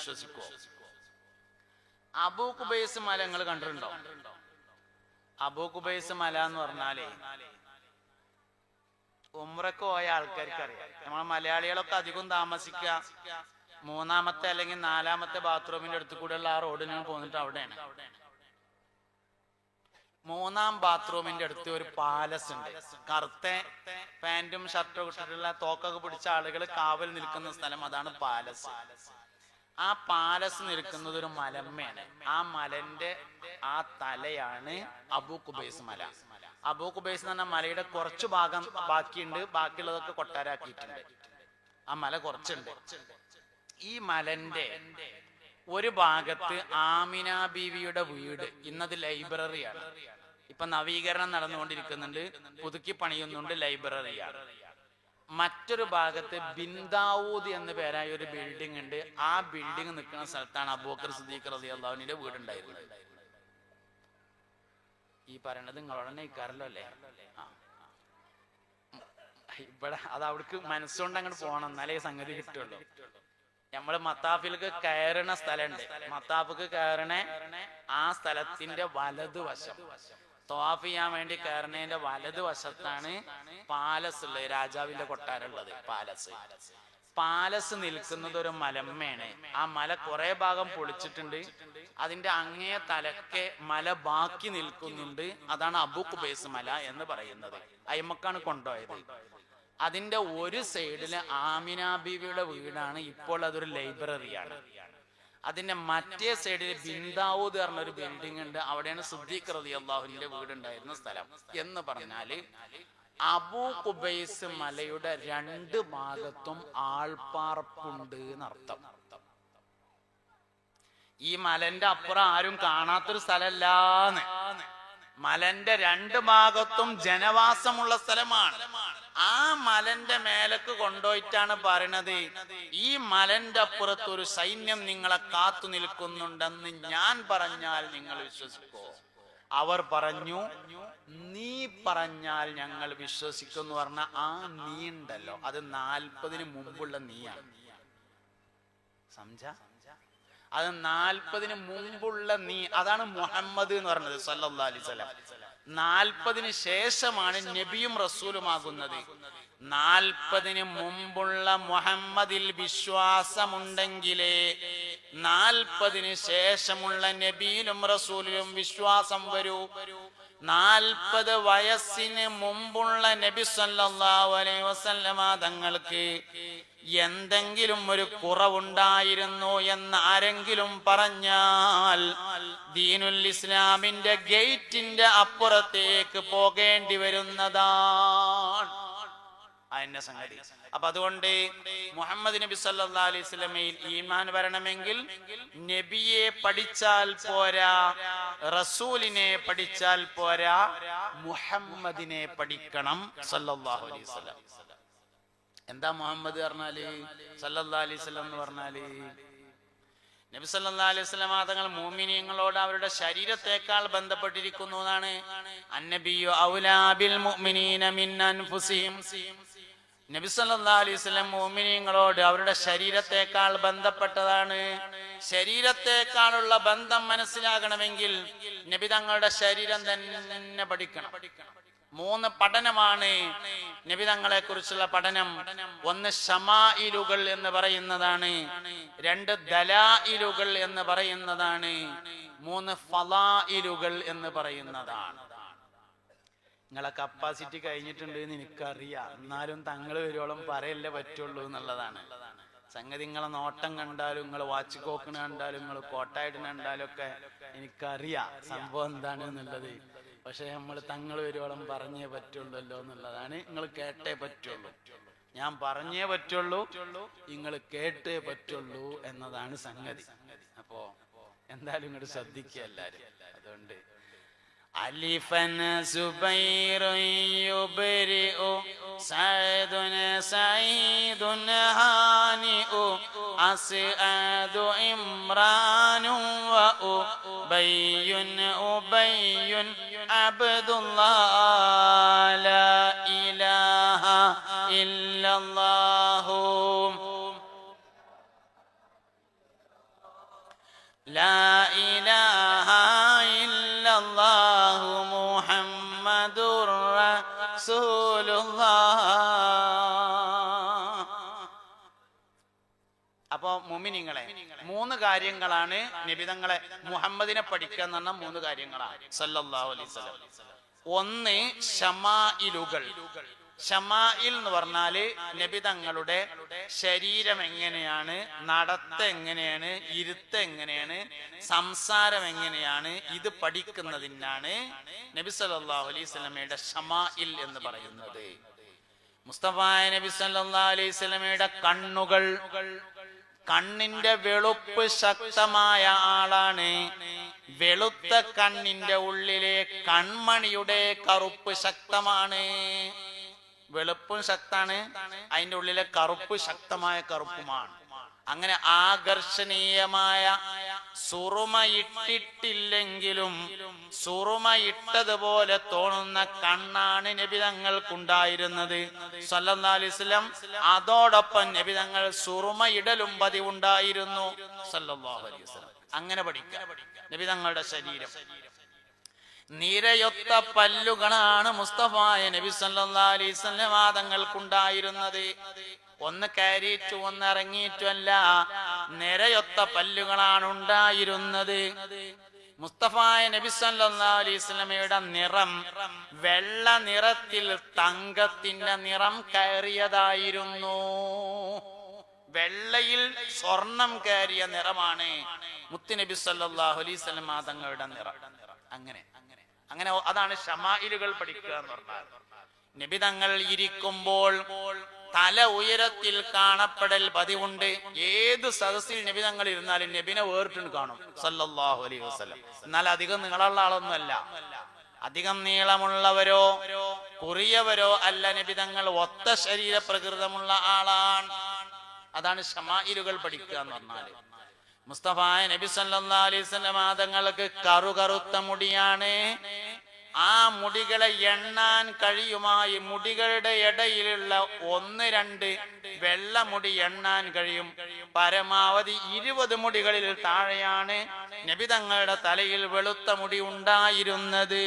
വിശ്വസിക്കുമോ അബൂ മല നിങ്ങൾ കണ്ടിട്ടുണ്ടോ അബൂ മല എന്ന് പറഞ്ഞാലേ ഉമ്രക്ക് പോയ ആൾക്കാർക്ക് അറിയാം നമ്മളെ മലയാളികളൊക്കെ അധികം താമസിക്കുക. മൂന്നാമത്തെ അല്ലെങ്കിൽ നാലാമത്തെ ബാത്റൂമിന്റെ അടുത്ത് കൂടെയുള്ള ആ റോഡിനാണ് പോന്നിട്ട് അവിടെയാണ്. മൂന്നാം ബാത്റൂമിന്റെ അടുത്ത് ഒരു പാലസ് ഉണ്ട്. കറുത്ത പാന്റും ഷർട്ടും ഇട്ടിട്ടുള്ള തോക്കൊക്കെ പിടിച്ച ആളുകൾ കാവൽ നിൽക്കുന്ന സ്ഥലം അതാണ് പാലസ്. ആ പാലസ് നിൽക്കുന്നത് ഒരു മലമ്മയാണ്. ആ മലന്റെ ആ തലയാണ് അബൂ കുബൈസ് മല. അബൂ കുബൈസ് എന്ന് പറഞ്ഞ മലയുടെ കുറച്ചു ഭാഗം ബാക്കിയുണ്ട്. ബാക്കിയുള്ളതൊക്കെ കൊട്ടാരാക്കിയിട്ടുണ്ട്. ആ മല കുറച്ചുണ്ട്. ഈ മലന്റെ ഒരു ഭാഗത്ത് ആമിന ബീവിയുടെ വീട്. ഇന്നത് ലൈബ്രറിയാണ്. ഇപ്പൊ നവീകരണം നടന്നുകൊണ്ടിരിക്കുന്നുണ്ട്. പുതുക്കി പണിയുന്നുണ്ട് ലൈബ്രറിയാണ്. മറ്റൊരു ഭാഗത്ത് ബിന്ദാവൂദ് എന്ന പേരായ ഒരു ബിൽഡിംഗ് ഉണ്ട്. ആ ബിൽഡിംഗ് നിൽക്കുന്ന സ്ഥലത്താണ് അബൂക്കർ സിദ്ദീഖ് റസി അള്ളാഹുവിന്റെ വീടുണ്ടായിരുന്നത്. ഈ പറയണത് നിങ്ങളോടന്നെ ഇക്കാരല്ലോ അല്ലേ? ഇവിടെ അത് അവിടേക്ക് മനസ്സുകൊണ്ട് അങ്ങോട്ട് പോകണം. എന്നാലേ സംഗതി കിട്ടുള്ളൂ. നമ്മൾ മത്താഫിലേക്ക് കയറണ സ്ഥലമുണ്ട്. മത്താഫിക്ക് കയറണ ആ സ്ഥലത്തിന്റെ വലതുവശം. തോഫ് ചെയ്യാൻ വേണ്ടി കയറുന്നതിന്റെ വലതുവശത്താണ് പാലസ് ഉള്ളത് രാജാവിന്റെ കൊട്ടാരമുള്ളത് പാലസ്. പാലസ് നിൽക്കുന്നത് ഒരു മലമ്മയാണ്. ആ മല കുറെ ഭാഗം പൊളിച്ചിട്ടുണ്ട്. അതിന്റെ അങ്ങേ തലക്കെ മല ബാക്കി നിൽക്കുന്നുണ്ട്. അതാണ് അബുക്ക് ബേസ് മല എന്ന് പറയുന്നത്. അയ്മക്കാണ് കൊണ്ടുപോയത്. അതിന്റെ ഒരു സൈഡിൽ ആമിന ബീവിയുടെ വീടാണ്. ഇപ്പോൾ അതൊരു ലൈബ്രറിയാണ്. അതിന്റെ മറ്റേ സൈഡിൽ ബിന്ദാവൂദ് പറഞ്ഞ ഒരു ബിൽഡിംഗ് ഉണ്ട്. അവിടെയാണ് സുദ്ദീഖ് റതി അള്ളാഹുവിന്റെ വീടുണ്ടായിരുന്ന സ്ഥലം. എന്ന് പറഞ്ഞാൽ അബൂ കുബൈസ് മലയുടെ രണ്ട് ഭാഗത്തും ആൾപ്പാർപ്പുണ്ട് എന്നർത്ഥം. ഈ മലന്റെ അപ്പുറം ആരും കാണാത്തൊരു സ്ഥലല്ലാന്ന്. മലന്റെ രണ്ട് ഭാഗത്തും ജനവാസമുള്ള സ്ഥലമാണ്. ആ മലന്റെ മേലക്ക് കൊണ്ടുപോയിട്ടാണ് പറയണത്. ഈ മലന്റെ അപ്പുറത്ത് ഒരു സൈന്യം നിങ്ങളെ കാത്തു നിൽക്കുന്നുണ്ടെന്ന് ഞാൻ പറഞ്ഞാൽ നിങ്ങൾ വിശ്വസിക്കോ. അവർ പറഞ്ഞു നീ പറഞ്ഞാൽ ഞങ്ങൾ വിശ്വസിക്കുന്നു പറഞ്ഞ ആ നീ ഉണ്ടല്ലോ. അത് നാൽപ്പതിന് മുമ്പുള്ള നീയാണ് സംജ? അത് നാൽപ്പതിന് മുമ്പുള്ള നീ. അതാണ് മുഹമ്മദ് എന്ന് പറഞ്ഞത് സല്ലാ വസല്ലം. നാൽപ്പതിന് ശേഷമാണ് നബിയും റസൂലുമാകുന്നത് നാൽപ്പതിന് മുമ്പുള്ള മുഹമ്മദിൽ വിശ്വാസമുണ്ടെങ്കിലേ നാൽപ്പതിന് ശേഷമുള്ള നബിയിലും റസൂലിലും വിശ്വാസം വരൂ. നാൽപ്പത് വയസ്സിന് മുമ്പുള്ള നബി സല്ലല്ലാഹു അലൈഹി വസല്ലമ തങ്ങൾക്ക് എന്തെങ്കിലും ഒരു കുറവുണ്ടായിരുന്നു എന്ന് ആരെങ്കിലും പറഞ്ഞാൽ ദീനുൽ ഇസ്ലാമിന്റെ ഗേറ്റിന്റെ അപ്പുറത്തേക്ക് പോകേണ്ടി വരുന്നതാണ് അതിന്റെ സംഗതി. അപ്പൊ അതുകൊണ്ട് മുഹമ്മദ് നബി സല്ലാ അലൈഹി സ്വലമയിൽ ഈമാൻ വരണമെങ്കിൽ നബിയെ പഠിച്ചാൽ പോരാ റസൂലിനെ പഠിച്ചാൽ പോരാ മുഹമ്മദിനെ പഠിക്കണം സല്ലല്ലാഹു അലൈഹി എന്താ മുഹമ്മദ് പറഞ്ഞാൽ? സല്ലാ അലൈഹി സ്വലം എന്ന് പറഞ്ഞാൽ? നബി സല്ലാ അലൈഹി സ്വലാ തങ്ങൾ മോമിനിയങ്ങളോട് അവരുടെ ശരീരത്തെക്കാൾ ബന്ധപ്പെട്ടിരിക്കുന്നു എന്നാണ്. അന്നബിയോ ഔലാബിൽ മുഅ്മിനീന മിൻ അൻഫുസിഹിം. നബി സല്ലല്ലാ അലൈഹി വസല്ലം മോമിനിയങ്ങളോട് അവരുടെ ശരീരത്തെക്കാൾ ബന്ധപ്പെട്ടതാണ്. ശരീരത്തെക്കാളുള്ള ബന്ധം മനസ്സിലാകണമെങ്കിൽ നബി തങ്ങളുടെ ശരീരം തന്നെ പഠിക്കണം. മൂന്ന് പഠനമാണ് നബി തങ്ങളെ കുറിച്ചുള്ള പഠനം. ഒന്ന് ഷമായിലുകൾ എന്ന് പറയുന്നതാണ്. രണ്ട് ദലായിലുകൾ എന്ന് പറയുന്നതാണ്. മൂന്ന് ഫലായിലുകൾ എന്ന് പറയുന്നതാണ്. നിങ്ങളെ കപ്പാസിറ്റി കഴിഞ്ഞിട്ടുണ്ട് എന്ന് എനിക്കറിയാം. എന്നാലും തങ്ങൾ വരുവോളം പറയല്ലേ പറ്റുള്ളൂ എന്നുള്ളതാണ്. സംഗതി നിങ്ങളെ നോട്ടം കണ്ടാലും നിങ്ങൾ വാച്ച് കോക്കിന് കണ്ടാലും നിങ്ങൾ കോട്ടായിട്ടിന് കണ്ടാലും ഒക്കെ എനിക്കറിയാം സംഭവം എന്താണ് എന്നുള്ളത്. പക്ഷെ നമ്മൾ തങ്ങൾ വരുവോളം പറഞ്ഞേ പറ്റുള്ളല്ലോ എന്നുള്ളതാണ്. നിങ്ങൾ കേട്ടേ പറ്റുള്ളൂ. ഞാൻ പറഞ്ഞേ പറ്റുള്ളൂ നിങ്ങൾ കേട്ടേ പറ്റുള്ളൂ എന്നതാണ് സംഗതി. അപ്പോ എന്തായാലും ഇങ്ങോട്ട് ശ്രദ്ധിക്കുക എല്ലാരും അതുകൊണ്ട് علي فن زبير يبرئ سعد سعيد هانئ أسعد إمران وأبي أبي عبد الله لا إله إلا الله. لا إله അപ്പോ മൂന്ന് കാര്യങ്ങളാണ് നിബിതങ്ങളെ മുഹമ്മദിനെ പഠിക്കുക എന്ന് പറഞ്ഞ മൂന്ന് കാര്യങ്ങളാണ്. സല്ലല്ലാഹു അലൈഹി വസല്ലം. ഒന്ന് ഷമായിലുകൾ ഷമായിൽ എന്ന് പറഞ്ഞാൽ നബിതങ്ങളുടെ ശരീരം എങ്ങനെയാണ് നടത്ത എങ്ങനെയാണ് ഇരുത്ത എങ്ങനെയാണ് സംസാരം എങ്ങനെയാണ് ഇത് പഠിക്കുന്നതിനാണ് നബി സല്ലല്ലാഹു അലൈഹി വസല്ലമയുടെ ഷമായിൽ എന്ന് പറയുന്നത്. മുസ്തഫായ നബി സല്ലാ അലൈഹി സ്വലമയുടെ കണ്ണുകൾ കണ്ണിന്റെ വെളുപ്പ് ശക്തമായ ആളാണ്. വെളുത്ത കണ്ണിന്റെ ഉള്ളിലെ കൺമണിയുടെ കറുപ്പ് ശക്തമാണ്. വെളുപ്പും ശക്താണ് അതിന്റെ ഉള്ളിലെ കറുപ്പ് ശക്തമായ കറുപ്പുമാണ്. അങ്ങനെ ആകർഷണീയമായ സുറുമ ഇട്ടിട്ടില്ലെങ്കിലും സുറുമ ഇട്ടതുപോലെ തോന്നുന്ന കണ്ണാണ് നബിതങ്ങൾക്കുണ്ടായിരുന്നത് സല്ലിസ്ലം അതോടൊപ്പം നബിതങ്ങൾ സുറുമ ഇടലും പതിവുണ്ടായിരുന്നു. അങ്ങനെ പഠിക്കുക നബിതങ്ങളുടെ ശരീരം. നിരയൊത്ത പല്ലുകളാണ് മുസ്തഫായ നബി സല്ലാ വസല്ലം തങ്ങൾക്കുണ്ടായിരുന്നത്. ഒന്ന് കയറിയിട്ടു ഒന്ന് ഇറങ്ങിയിട്ടുമല്ല. നിരയൊത്ത പല്ലുകളാണ് ഉണ്ടായിരുന്നത്. മുസ്തഫായ നബി സല്ലല്ലാഹു നിറം വെള്ള നിറത്തിൽ തങ്കത്തിന്റെ നിറം കയറിയതായിരുന്നു. വെള്ളയിൽ സ്വർണം കയറിയ നിറമാണ് മുത്തുനബി സല്ലല്ലാഹു അലൈഹി നിറം. അങ്ങനെ അങ്ങനെ. അതാണ് ഷമായിലുകൾ പഠിക്കുക എന്ന് പറഞ്ഞാൽ. നബി തങ്ങൾ ഇരിക്കുമ്പോൾ തല ഉയരത്തിൽ കാണപ്പെടൽ പതിവുണ്ട്. ഏത് സദസ്സിൽ നബി തങ്ങൾ ഇരുന്നാലും നബിനെ വേറിട്ടുണ്ട് കാണും. സല്ലല്ലാഹു അലൈഹി വസല്ലം. എന്നാൽ അധികം നീളമുള്ള ആളൊന്നുമല്ല. അധികം നീളമുള്ളവരോ കുറിയവരോ അല്ല നബി തങ്ങൾ. ഒത്ത ശരീര പ്രകൃതമുള്ള ആളാണ്. അതാണ് ഷമായിലുകൾ പഠിക്കുക എന്ന് പറഞ്ഞാൽ. മുസ്തഫായ നബി സല്ലാ അലൈഹി വസല്ലം തങ്ങൾക്ക് കറുകറുത്ത മുടിയാണ്. ആ മുടികളെ എണ്ണാൻ കഴിയുമായി മുടികളുടെ ഇടയിലുള്ള ഒന്ന് രണ്ട് വെള്ളമുടി എണ്ണാൻ കഴിയും. പരമാവധി ഇരുപത് മുടികളിൽ താഴെയാണ് നബിതങ്ങളുടെ തലയിൽ വെളുത്ത മുടി ഉണ്ടായിരുന്നത്.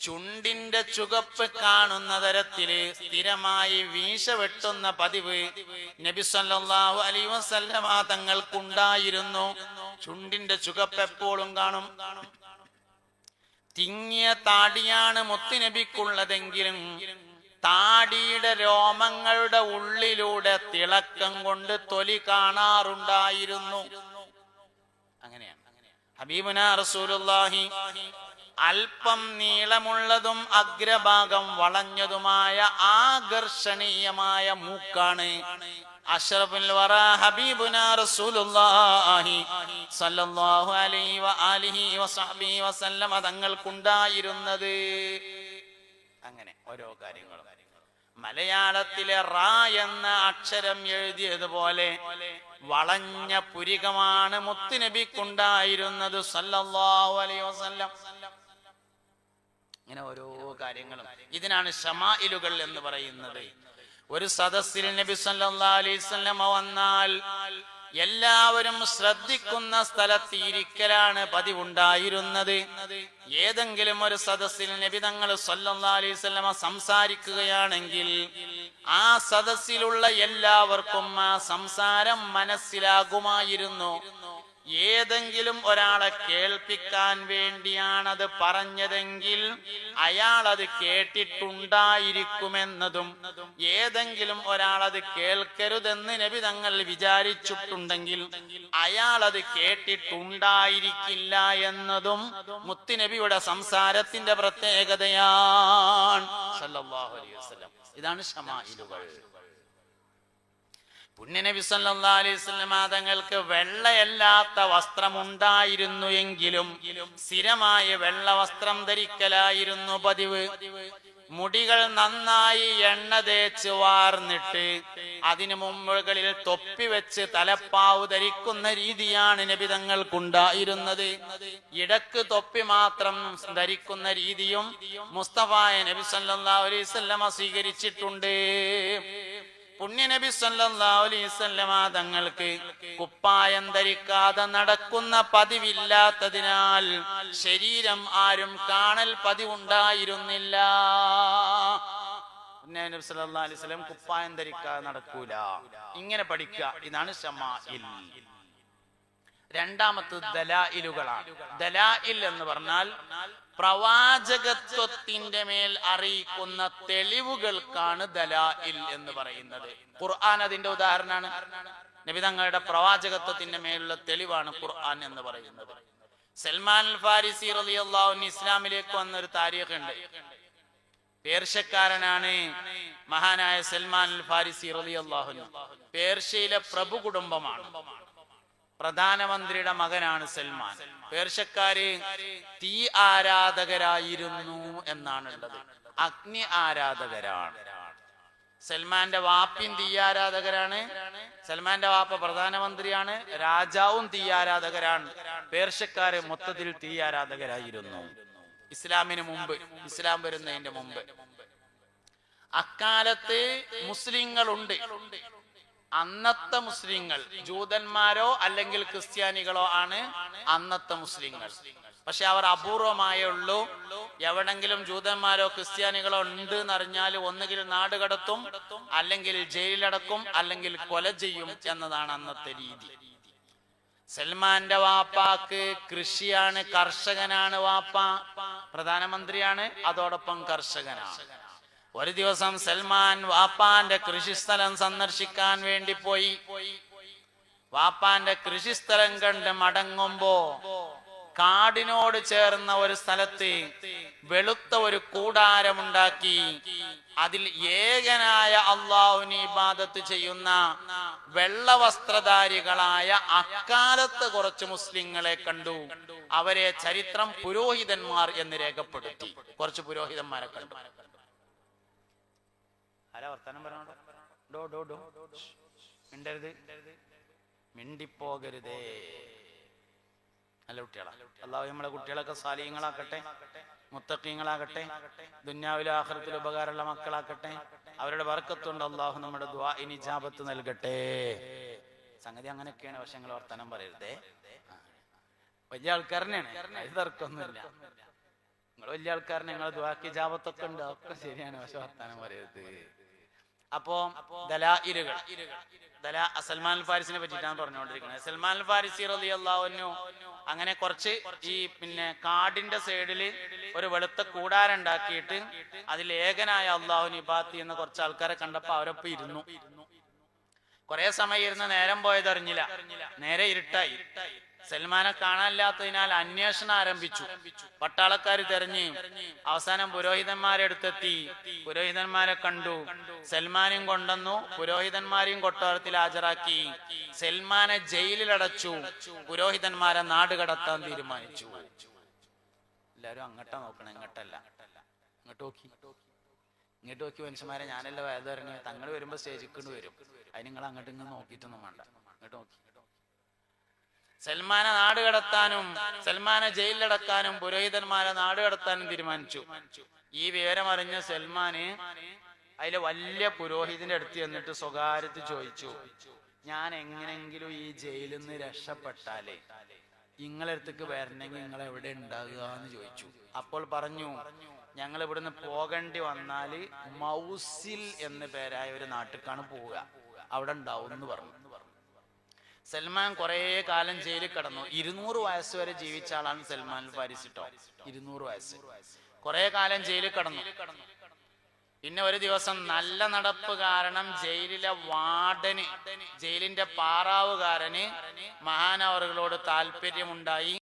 ചുണ്ടിന്റെ ചുകപ്പ് കാണുന്ന തരത്തിൽ സ്ഥിരമായി വീശ വെട്ടുന്ന പതിവ് നബി സല്ലല്ലാഹു അലൈഹി വസല്ലമ തങ്ങൾക്കുണ്ടായിരുന്നു. ചുണ്ടിന്റെ ചുകപ്പ് എപ്പോഴും കാണും. തിങ്ങിയ താടിയാണ് മുത്തുനബിക്കുള്ളതെങ്കിലും താടിയുടെ രോമങ്ങളുടെ ഉള്ളിലൂടെ തിളക്കം കൊണ്ട് തൊലി കാണാറുണ്ടായിരുന്നു. അങ്ങനെയാണ്. അല്പം നീളമുള്ളതും അഗ്രഭാഗം വളഞ്ഞതുമായ ആകർഷണീയമായ മൂക്കാണ് അഷ്റഫുൽ വറ ഹബീബുന റസൂലുള്ളാഹി സല്ലല്ലാഹു അലൈഹി വആലിഹി വസഹ്ബിഹി വസല്ലമ തങ്ങൾക്കുണ്ടായിരുന്നത്. അങ്ങനെ ഓരോ കാര്യങ്ങളും. മലയാളത്തിലെ റാ എന്ന അക്ഷരം എഴുതിയതുപോലെ വളഞ്ഞ പുരികമാണ് മുത്തുനബിക്കുണ്ടായിരുന്നത് സല്ലല്ലാഹു അലൈഹി വസല്ലം. ഇങ്ങനെ ഓരോ കാര്യങ്ങളും. ഇതിനാണ് ഷമായിലുകൾ എന്ന് പറയുന്നത്. ഒരു സദസ്സിൽ നബി സല്ലാ അലൈഹി വന്നാൽ എല്ലാവരും ശ്രദ്ധിക്കുന്ന സ്ഥലത്ത് ഇരിക്കലാണ് പതിവുണ്ടായിരുന്നത്. ഏതെങ്കിലും ഒരു സദസ്സിൽ നബി തങ്ങൾ സല്ലാ അലൈഹി വസല്ലമ സംസാരിക്കുകയാണെങ്കിൽ ആ സദസ്സിലുള്ള എല്ലാവർക്കും ആ സംസാരം മനസ്സിലാകുമായിരുന്നു. ഏതെങ്കിലും ഒരാളെ കേൾപ്പിക്കാൻ വേണ്ടിയാണത് പറഞ്ഞതെങ്കിൽ അയാൾ അത് കേട്ടിട്ടുണ്ടായിരിക്കുമെന്നതും ഏതെങ്കിലും ഒരാൾ അത് കേൾക്കരുതെന്ന് നബി തങ്ങൾ വിചാരിച്ചിട്ടുണ്ടെങ്കിൽ അയാൾ അത് കേട്ടിട്ടുണ്ടായിരിക്കില്ല എന്നതും മുത്തുനബിയുടെ സംസാരത്തിന്റെ പ്രത്യേകതയാണ്. ഇതാണ് ഷമായിലുകൾ. പുണ്യനബി സല്ലല്ലാഹു അലൈഹി വസല്ലം തങ്ങൾക്ക് വെള്ളയല്ലാത്ത വസ്ത്രമുണ്ടായിരുന്നു എങ്കിലും സ്ഥിരമായ വെള്ള വസ്ത്രം ധരിക്കലായിരുന്നു പതിവ്. മുടികൾ നന്നായി എണ്ണ തേച്ച് വാർന്നിട്ട് അതിനു മുമ്പുകളിൽ തൊപ്പി വെച്ച് തലപ്പാവ് ധരിക്കുന്ന രീതിയാണ് നബി തങ്ങൾക്കുണ്ടായിരുന്നത്. ഇടയ്ക്ക് തൊപ്പി മാത്രം ധരിക്കുന്ന രീതിയും മുസ്തഫായ നബി സല്ലല്ലാഹു അലൈഹി വസല്ലമ സ്വീകരിച്ചിട്ടുണ്ട്. പുണ്യനബി അലൈഹി തങ്ങൾക്ക് കുപ്പായം ധരിക്കാതെ നടക്കുന്ന പതിവില്ലാത്തതിനാൽ ശരീരം ആരും കാണൽ പതിവുണ്ടായിരുന്നില്ല. പുണ്യനബി സല്ലാ അലൈഹി കുപ്പായം ധരിക്കാതെ നടക്കൂല. ഇങ്ങനെ പഠിക്കുക. ഇതാണ് ഷമാഇൽ രണ്ടാമത്തത് ദലായിലുകളാണ്. ദലായിൽ എന്ന് പറഞ്ഞാൽ പ്രവാചകത്വത്തിന്റെ മേൽ അറിയിക്കുന്ന തെളിവുകൾക്കാണ് ദലായിൽ എന്ന് പറയുന്നത്. ഖുർആൻ അതിന്റെ ഉദാഹരണമാണ്. നബിതങ്ങളുടെ പ്രവാചകത്വത്തിന്റെ മേലുള്ള തെളിവാണ് ഖുർആൻ എന്ന് പറയുന്നത്. സൽമാൻ ഫാരിസി റളിയല്ലാഹു ഇസ്ലാമിലേക്ക് വന്ന ഒരു താരീഖ് ഉണ്ട് പേർഷ്യക്കാരനാണ് മഹാനായ സൽമാൻ ഫാരിസി റളിയല്ലാഹു പേർഷ്യയിലെ പ്രഭു കുടുംബമാണ് പ്രധാനമന്ത്രിയുടെ മകനാണ് സൽമാൻ. പേർഷ്യക്കാര് തീ ആരാധകരായിരുന്നു എന്നാണ് ഉള്ളത് അഗ്നി ആരാധകരാണ്. സൽമാന്റെ വാപ്പിയും തീ ആരാധകരാണ്. സൽമാന്റെ വാപ്പ പ്രധാനമന്ത്രിയാണ്. രാജാവും തീ ആരാധകരാണ്. പേർഷ്യക്കാര് മൊത്തത്തിൽ തീ ആരാധകരായിരുന്നു. ഇസ്ലാമിന് മുമ്പ് ഇസ്ലാം വരുന്നതിന്റെ മുമ്പ്. അക്കാലത്ത് മുസ്ലിങ്ങളുണ്ട്. അന്നത്തെ മുസ്ലിങ്ങൾ ജൂതന്മാരോ അല്ലെങ്കിൽ ക്രിസ്ത്യാനികളോ ആണ് അന്നത്തെ മുസ്ലിങ്ങൾ. പക്ഷെ അവർ അപൂർവമായേ ഉള്ളൂ. എവിടെങ്കിലും ജൂതന്മാരോ ക്രിസ്ത്യാനികളോ ഉണ്ട് എന്നറിഞ്ഞാൽ ഒന്നുകിൽ നാട് കടത്തും അല്ലെങ്കിൽ ജയിലിലടക്കും അല്ലെങ്കിൽ കൊല ചെയ്യും എന്നതാണ് അന്നത്തെ രീതി. സൽമാന്റെ വാപ്പാക്ക് കൃഷിയാണ് കർഷകനാണ് വാപ്പ പ്രധാനമന്ത്രിയാണ് അതോടൊപ്പം കർഷകനാണ്. ഒരു ദിവസം സൽമാൻ വാപ്പാന്റെ കൃഷിസ്ഥലം സന്ദർശിക്കാൻ വേണ്ടി പോയി. വാപ്പാന്റെ കൃഷിസ്ഥലം കണ്ട് മടങ്ങുമ്പോ കാടിനോട് ചേർന്ന ഒരു സ്ഥലത്ത് വെളുത്ത ഒരു കൂടാരമുണ്ടാക്കി അതിൽ ഏകനായ അള്ളാഹുനി ഇബാദത്ത് ചെയ്യുന്ന വെള്ളവസ്ത്രധാരികളായ അക്കാലത്ത് കുറച്ച് മുസ്ലിങ്ങളെ കണ്ടു. അവരെ ചരിത്രം പുരോഹിതന്മാർ എന്ന് രേഖപ്പെടുത്തി. കുറച്ച് പുരോഹിതന്മാരെ കണ്ടു. ആരാ വർത്താനം പറഞ്ഞോട്ടോ. ഡോ ഡോ ഡോ. മിണ്ടരുത്. മിണ്ടിപ്പോകരുതേ. നല്ല കുട്ടികളാ. അള്ളാഹു നമ്മളെ കുട്ടികളൊക്കെ സാലിയങ്ങളാക്കട്ടെ മുത്തക്കീങ്ങളാകട്ടെ ദുന്യാവിലെ ആഹ്റത്തിൽ ഉപകാരമുള്ള മക്കളാക്കട്ടെ. അവരുടെ വർക്കത്തുണ്ട് അള്ളാഹു നമ്മുടെ ഇനി ജാപത്ത് നൽകട്ടെ. സംഗതി അങ്ങനെയൊക്കെയാണ്. പക്ഷെ ഞങ്ങൾ വർത്തമാനം പറയരുതേ. വലിയ ആൾക്കാരനെയാണ്. അത് തർക്കമൊന്നുമില്ല. നിങ്ങൾ വലിയ ആൾക്കാരനെ നിങ്ങൾ ദ്വാക്കി ജാപത്തൊക്കെ ഉണ്ട്. ഒക്കെ ശരിയാണ്. പക്ഷെ വർത്തമാനം പറയരുത്. അപ്പോ ദലായിലുകൾ. ദലാ സൽമാൻ ഫാരിസിനെ പറ്റിയിട്ടാണ് പറഞ്ഞുകൊണ്ടിരിക്കുന്നത്. സൽമാൻ ഫാരിസി റളിയല്ലാഹു അങ്ങനെ കുറച്ച് ഈ പിന്നെ കാടിന്റെ സൈഡിൽ ഒരു വെളുത്ത കൂടാരുണ്ടാക്കിയിട്ട് അതിൽ ഏകനായ അള്ളാഹു നിബാത്തി എന്ന കുറച്ച് ആൾക്കാരെ കണ്ടപ്പോ അവരൊപ്പം ഇരുന്നു. കുറെ സമയം ഇരുന്ന് നേരം പോയതറിഞ്ഞില്ല നേരെ ഇരുട്ടായി. സൽമാനെ കാണാനില്ലാത്തതിനാൽ അന്വേഷണം ആരംഭിച്ചു. പട്ടാളക്കാർ തെരഞ്ഞ് അവസാനം പുരോഹിതന്മാരെ അടുത്തെത്തി. പുരോഹിതന്മാരെ കണ്ടു. സൽമാനെയും കൊണ്ടുവന്നു. പുരോഹിതന്മാരെയും കൊട്ടാരത്തിൽ ഹാജരാക്കി. സൽമാനെ ജയിലിലടച്ചു. പുരോഹിതന്മാരെ നാട് കടത്താൻ തീരുമാനിച്ചു. എല്ലാരും അങ്ങോട്ടാ നോക്കണം ഇങ്ങട്ടല്ല. ഇങ്ങോട്ട് നോക്കി. ഇങ്ങോട്ട് നോക്കി മനുഷ്യന്മാരെ ഞാനല്ല വയത് പറഞ്ഞു തങ്ങൾ വരുമ്പോ സ്റ്റേജിൽ കൊണ്ട് വരും. അതിന് നിങ്ങൾ അങ്ങോട്ട് ഇങ്ങനെ നോക്കിയിട്ടൊന്നും വേണ്ട. ഇങ്ങോട്ട് നോക്കി. സൽമാനെ നാട് കടത്താനും സൽമാനെ ജയിലിലടക്കാനും പുരോഹിതന്മാരെ നാട് കടത്താനും തീരുമാനിച്ചു. ഈ വിവരം അറിഞ്ഞ സൽമാന് അതിലെ വലിയ പുരോഹിതന്റെ അടുത്ത് ചെന്നിട്ട് സ്വകാര്യത്തിൽ ചോദിച്ചു. ഞാൻ എങ്ങനെങ്കിലും ഈ ജയിലിൽ നിന്ന് രക്ഷപ്പെട്ടാലേ നിങ്ങളെ അടുത്തേക്ക് വരണമെങ്കിൽ നിങ്ങൾ എവിടെ ഉണ്ടാകുക? എന്ന് ചോദിച്ചു. അപ്പോൾ പറഞ്ഞു ഞങ്ങൾ ഇവിടുന്ന് പോകേണ്ടി വന്നാൽ മൗസിൽ എന്ന പേരായ ഒരു നാട്ടിക്കാണ് പോവുക. അവിടെ ഉണ്ടാവും എന്ന് പറഞ്ഞു. സൽമാൻ കുറെ കാലം ജയിലിൽ കിടന്നു. ഇരുന്നൂറ് വയസ്സ് വരെ ജീവിച്ച ആളാണ് സൽമാൻ പരിശിട്ടോ ട്ടോ. ഇരുന്നൂറ് വയസ്സ്. കുറെ കാലം ജയിലിൽ കിടന്നു. പിന്നെ ഒരു ദിവസം നല്ല നടപ്പ് കാരണം ജയിലിലെ വാർഡന് ജയിലിന്റെ പാറാവുകാരന് മഹാനവറുകളോട് താല്പര്യമുണ്ടായി.